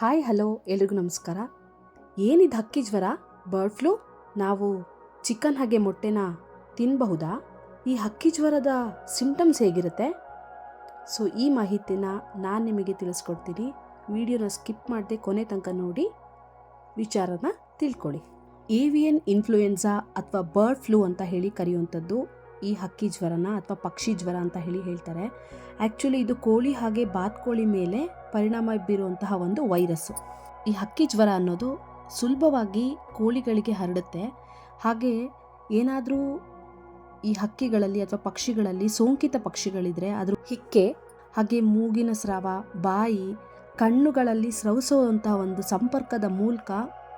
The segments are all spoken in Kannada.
ಹಾಯ್, ಹಲೋ, ಎಲ್ರಿಗೂ ನಮಸ್ಕಾರ. ಏನಿದು ಹಕ್ಕಿ ಜ್ವರ? ಬರ್ಡ್ ಫ್ಲೂ ನಾವು ಚಿಕನ್ ಹಾಗೆ ಮೊಟ್ಟೆನ ತಿನ್ನಬಹುದಾ ಈ ಹಕ್ಕಿ ಜ್ವರದ ಸಿಂಪ್ಟಮ್ಸ್ ಹೇಗಿರುತ್ತೆ? ಸೊ ಈ ಮಾಹಿತಿನ ನಾನು ನಿಮಗೆ ತಿಳಿಸ್ಕೊಡ್ತೀನಿ. ವಿಡಿಯೋನ ಸ್ಕಿಪ್ ಮಾಡದೆ ಕೊನೆ ತನಕ ನೋಡಿ, ವಿಚಾರನ ತಿಳ್ಕೊಳ್ಳಿ. ಏವಿಯನ್ ಇನ್ಫ್ಲೂಯೆನ್ಸಾ ಅಥವಾ ಬರ್ಡ್ ಫ್ಲೂ ಅಂತ ಹೇಳಿ ಕರೆಯುವಂಥದ್ದು ಈ ಹಕ್ಕಿ ಜ್ವರನ ಅಥವಾ ಪಕ್ಷಿ ಜ್ವರ ಅಂತ ಹೇಳಿ ಹೇಳ್ತಾರೆ. ಆ್ಯಕ್ಚುಲಿ ಇದು ಕೋಳಿ ಹಾಗೆ ಬಾತ್ಕೋಳಿ ಮೇಲೆ ಪರಿಣಾಮ ಬೀರುವಂತಹ ಒಂದು ವೈರಸ್ಸು. ಈ ಹಕ್ಕಿ ಜ್ವರ ಅನ್ನೋದು ಸುಲಭವಾಗಿ ಕೋಳಿಗಳಿಗೆ ಹರಡುತ್ತೆ. ಹಾಗೆ ಏನಾದರೂ ಈ ಹಕ್ಕಿಗಳಲ್ಲಿ ಅಥವಾ ಪಕ್ಷಿಗಳಲ್ಲಿ ಸೋಂಕಿತ ಪಕ್ಷಿಗಳಿದ್ರೆ ಅದ್ರ ಹಿಕ್ಕೆ, ಹಾಗೆ ಮೂಗಿನ ಸ್ರಾವ, ಬಾಯಿ, ಕಣ್ಣುಗಳಲ್ಲಿ ಸ್ರವಿಸುವಂತಹ ಒಂದು ಸಂಪರ್ಕದ ಮೂಲಕ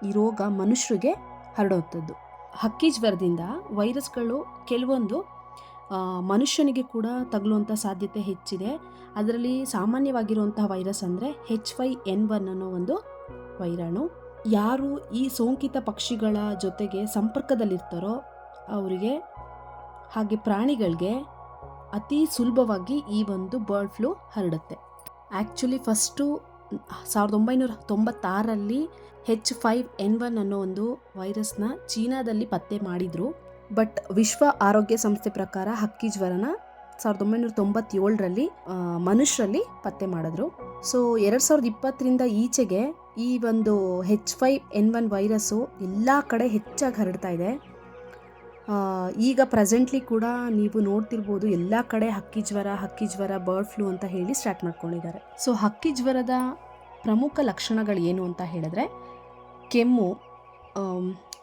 ಈ ರೋಗ ಮನುಷ್ಯರಿಗೆ ಹರಡುವಂಥದ್ದು ಹಕ್ಕಿ ಜ್ವರದಿಂದ ವೈರಸ್ಗಳು ಕೆಲವೊಂದು ಮನುಷ್ಯನಿಗೆ ಕೂಡ ತಗಲುವಂಥ ಸಾಧ್ಯತೆ ಹೆಚ್ಚಿದೆ. ಅದರಲ್ಲಿ ಸಾಮಾನ್ಯವಾಗಿರುವಂತಹ ವೈರಸ್ ಅಂದರೆ ಹೆಚ್ ವೈ ಎನ್ ಒನ್ ಅನ್ನೋ ಒಂದು ವೈರಾಣು. ಯಾರು ಈ ಸೋಂಕಿತ ಪಕ್ಷಿಗಳ ಜೊತೆಗೆ ಸಂಪರ್ಕದಲ್ಲಿರ್ತಾರೋ ಅವರಿಗೆ, ಹಾಗೆ ಪ್ರಾಣಿಗಳಿಗೆ ಅತಿ ಸುಲಭವಾಗಿ ಈ ಒಂದು ಬರ್ಡ್ ಫ್ಲೂ ಹರಡುತ್ತೆ. ಆ್ಯಕ್ಚುಲಿ ಫಸ್ಟು ಸಾವಿರದ ಒಂಬೈನೂರ ತೊಂಬತ್ತಾರರಲ್ಲಿ ಹೆಚ್ ಫೈವ್ ಎನ್ ಒನ್ ಅನ್ನೋ ಒಂದು ವೈರಸ್ನ ಚೀನಾದಲ್ಲಿ ಪತ್ತೆ ಮಾಡಿದರು. ಬಟ್ ವಿಶ್ವ ಆರೋಗ್ಯ ಸಂಸ್ಥೆ ಪ್ರಕಾರ ಹಕ್ಕಿ ಜ್ವರನ ಸಾವಿರದ ಒಂಬೈನೂರ ತೊಂಬತ್ತೇಳರಲ್ಲಿ ಮನುಷ್ಯರಲ್ಲಿ ಪತ್ತೆ ಮಾಡಿದ್ರು. ಸೊ ಎರಡು ಸಾವಿರದ ಇಪ್ಪತ್ತರಿಂದ ಈಚೆಗೆ ಈ ಒಂದು H five N one virus ಎಲ್ಲ ಕಡೆ ಹೆಚ್ಚಾಗಿ ಹರಡ್ತಾ ಇದೆ. ಈಗ ಪ್ರೆಸೆಂಟ್ಲಿ ಕೂಡ ನೀವು ನೋಡ್ತಿರ್ಬೋದು ಎಲ್ಲ ಕಡೆ ಹಕ್ಕಿ ಜ್ವರ ಹಕ್ಕಿ ಜ್ವರ ಬರ್ಡ್ ಫ್ಲೂ ಅಂತ ಹೇಳಿ ಸ್ಟಾರ್ಟ್ ಮಾಡ್ಕೊಂಡಿದ್ದಾರೆ. ಸೊ ಹಕ್ಕಿ ಜ್ವರದ ಪ್ರಮುಖ ಲಕ್ಷಣಗಳು ಏನು ಅಂತ ಹೇಳಿದ್ರೆ ಕೆಮ್ಮು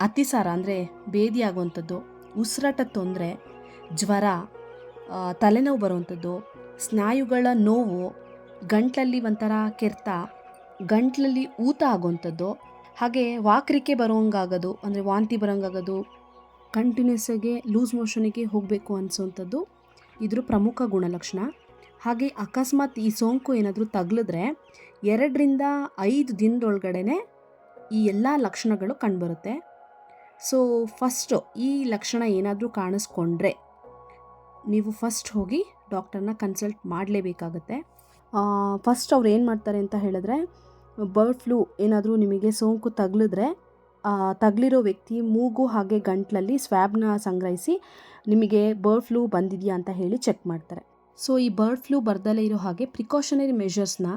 ಅತಿಸಾರ ಅಂದರೆ ಬೇದಿ ಆಗುವಂಥದ್ದು, ಉಸಿರಾಟ ತೊಂದರೆ, ಜ್ವರ ತಲೆನೋವು ಬರುವಂಥದ್ದು, ಸ್ನಾಯುಗಳ ನೋವು, ಗಂಟ್ಲಲ್ಲಿ ಒಂಥರ ಕೆರೆತ, ಗಂಟಲಲ್ಲಿ ಊತ ಆಗುವಂಥದ್ದು, ಹಾಗೆ ವಾಕರಿಕೆ ಬರೋಂಗಾಗೋದು, ಅಂದರೆ ವಾಂತಿ ಬರೋಂಗಾಗೋದು ಕಂಟಿನ್ಯೂಸ್ ಆಗಿ ಲೂಸ್ ಮೋಷನಿಗೆ ಹೋಗಬೇಕು ಅನಿಸೋವಂಥದ್ದು ಇದ್ರ ಪ್ರಮುಖ ಗುಣಲಕ್ಷಣ. ಹಾಗೆ ಅಕಸ್ಮಾತ್ ಈ ಸೋಂಕು ಏನಾದರೂ ತಗ್ಲಿದ್ರೆ, ಎರಡರಿಂದ ಐದು ದಿನದೊಳಗಡೆ ಈ ಎಲ್ಲ ಲಕ್ಷಣಗಳು ಕಂಡುಬರುತ್ತೆ. ಸೊ ಫಸ್ಟು ಈ ಲಕ್ಷಣ ಏನಾದರೂ ಕಾಣಿಸ್ಕೊಂಡ್ರೆ ನೀವು ಫಸ್ಟ್ ಹೋಗಿ ಡಾಕ್ಟರ್ನ ಕನ್ಸಲ್ಟ್ ಮಾಡಲೇಬೇಕಾಗತ್ತೆ. ಫಸ್ಟ್ ಅವ್ರು ಏನು ಮಾಡ್ತಾರೆ ಅಂತ ಹೇಳಿದ್ರೆ ಬರ್ಡ್ ಫ್ಲೂ ಏನಾದರೂ ನಿಮಗೆ ಸೋಂಕು ತಗ್ಲಿದ್ರೆ ತಗ್ಲಿರೋ ವ್ಯಕ್ತಿ ಮೂಗು ಹಾಗೆ ಗಂಟ್ಲಲ್ಲಿ ಸ್ವ್ಯಾಬ್ನ ಸಂಗ್ರಹಿಸಿ ನಿಮಗೆ ಬರ್ಡ್ ಫ್ಲೂ ಬಂದಿದೆಯಾ ಅಂತ ಹೇಳಿ ಚೆಕ್ ಮಾಡ್ತಾರೆ. ಸೊ ಈ ಬರ್ಡ್ ಫ್ಲೂ ಬರ್ದಲೇ ಇರೋ ಹಾಗೆ ಪ್ರಿಕಾಷನರಿ ಮೆಷರ್ಸ್ನ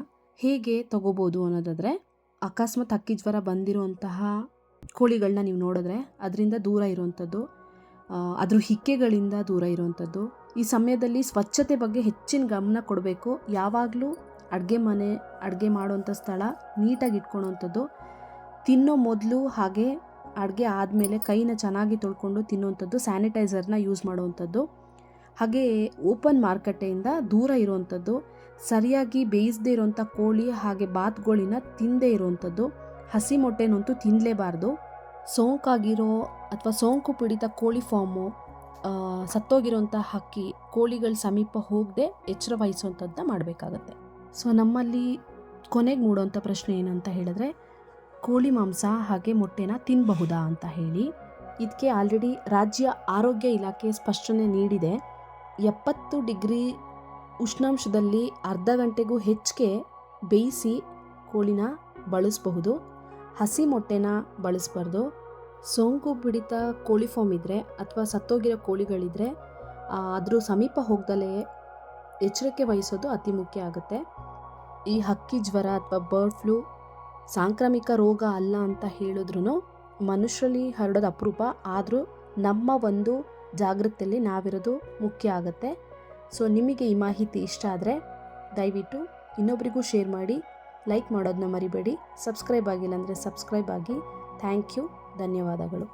ಹೇಗೆ ತಗೋಬೋದು ಅನ್ನೋದಾದರೆ ಅಕಸ್ಮಾತ್ ಹಕ್ಕಿ ಜ್ವರ ಬಂದಿರುವಂತಹ ಕೋಳಿಗಳನ್ನ ನೀವು ನೋಡಿದ್ರೆ ಅದರಿಂದ ದೂರ ಇರುವಂಥದ್ದು ಅದ್ರ ಹಿಕ್ಕೆಗಳಿಂದ ದೂರ ಇರುವಂಥದ್ದು. ಈ ಸಮಯದಲ್ಲಿ ಸ್ವಚ್ಛತೆ ಬಗ್ಗೆ ಹೆಚ್ಚಿನ ಗಮನ ಕೊಡಬೇಕು. ಯಾವಾಗಲೂ ಅಡುಗೆ ಮನೆ, ಅಡುಗೆ ಮಾಡುವಂಥ ಸ್ಥಳ ನೀಟಾಗಿ ಇಟ್ಕೊಳೋವಂಥದ್ದು. ತಿನ್ನೋ ಮೊದಲು ಹಾಗೆ ಅಡುಗೆ ಆದಮೇಲೆ ಕೈನ ಚೆನ್ನಾಗಿ ತೊಳ್ಕೊಂಡು ತಿನ್ನುವಂಥದ್ದು, ಸ್ಯಾನಿಟೈಸರ್ನ ಯೂಸ್ ಮಾಡುವಂಥದ್ದು. ಹಾಗೆ ಓಪನ್ ಮಾರುಕಟ್ಟೆಯಿಂದ ದೂರ ಇರುವಂಥದ್ದು. ಸರಿಯಾಗಿ ಬೇಯಿಸದೇ ಇರುವಂಥ ಕೋಳಿ ಹಾಗೆ ಬಾತ್ಗಳಿನ ತಿನ್ನದೇ ಇರೋವಂಥದ್ದು ಹಸಿ ಮೊಟ್ಟೆನಂತೂ ತಿನ್ನಲೇಬಾರ್ದು ಸೋಂಕಾಗಿರೋ ಅಥವಾ ಸೋಂಕು ಪೀಡಿತ ಕೋಳಿ ಫಾರ್ಮು ಸತ್ತೋಗಿರೋಂಥ ಹಕ್ಕಿ ಕೋಳಿಗಳ ಸಮೀಪ ಹೋಗದೆ ಎಚ್ಚರ ವಹಿಸುವಂಥದ್ದನ್ನ ಮಾಡಬೇಕಾಗತ್ತೆ. ಸೊ, ನಮ್ಮಲ್ಲಿ ಕೊನೆಗೆ ಮೂಡೋಂಥ ಪ್ರಶ್ನೆ ಏನಂತ ಹೇಳಿದ್ರೆ, ಕೋಳಿ ಮಾಂಸ ಹಾಗೆ ಮೊಟ್ಟೆನ ತಿನ್ನಬಹುದಾ ಅಂತ ಹೇಳಿ. ಇದಕ್ಕೆ ಆಲ್ರೆಡಿ ರಾಜ್ಯ ಆರೋಗ್ಯ ಇಲಾಖೆ ಸ್ಪಷ್ಟನೆ ನೀಡಿದೆ. ಎಪ್ಪತ್ತು ಡಿಗ್ರಿ ಉಷ್ಣಾಂಶದಲ್ಲಿ ಅರ್ಧ ಗಂಟೆಗೂ ಹೆಚ್ಚಿಗೆ ಬೇಯಿಸಿ ಕೋಳಿನ ಬಳಸಬಹುದು. ಹಸಿ ಮೊಟ್ಟೆನ ಬಳಸಬಾರ್ದು. ಸೋಂಕು ಬಿಡಿತ ಕೋಳಿ ಫಾರ್ಮ್ ಇದ್ದರೆ ಅಥವಾ ಸತ್ತೋಗಿರೋ ಕೋಳಿಗಳಿದ್ದರೆ ಅದರ ಸಮೀಪ ಹೋಗ್ದಲೇ ಎಚ್ಚರಿಕೆ ವಹಿಸೋದು ಅತಿ ಮುಖ್ಯ ಆಗುತ್ತೆ. ಈ ಹಕ್ಕಿ ಜ್ವರ ಅಥವಾ ಬರ್ಡ್ ಫ್ಲೂ ಸಾಂಕ್ರಾಮಿಕ ರೋಗ ಅಲ್ಲ ಅಂತ ಹೇಳಿದ್ರು ಮನುಷ್ಯರಲ್ಲಿ ಹರಡೋದು ಅಪರೂಪ. ಆದರೂ ನಮ್ಮ ಒಂದು ಜಾಗೃತಿಯಲ್ಲಿ ನಾವಿರೋದು ಮುಖ್ಯ ಆಗುತ್ತೆ. ಸೊ ನಿಮಗೆ ಈ ಮಾಹಿತಿ ಇಷ್ಟ ಆದರೆ ದಯವಿಟ್ಟು ಇನ್ನೊಬ್ರಿಗೂ ಶೇರ್ ಮಾಡಿ, ಲೈಕ್ ಮಾಡೋದನ್ನ ಮರಿಬೇಡಿ, ಸಬ್ಸ್ಕ್ರೈಬ್ ಆಗಿಲ್ಲ ಅಂದರೆ ಸಬ್ಸ್ಕ್ರೈಬ್ ಆಗಿ. ಥ್ಯಾಂಕ್ ಯು, ಧನ್ಯವಾದಗಳು.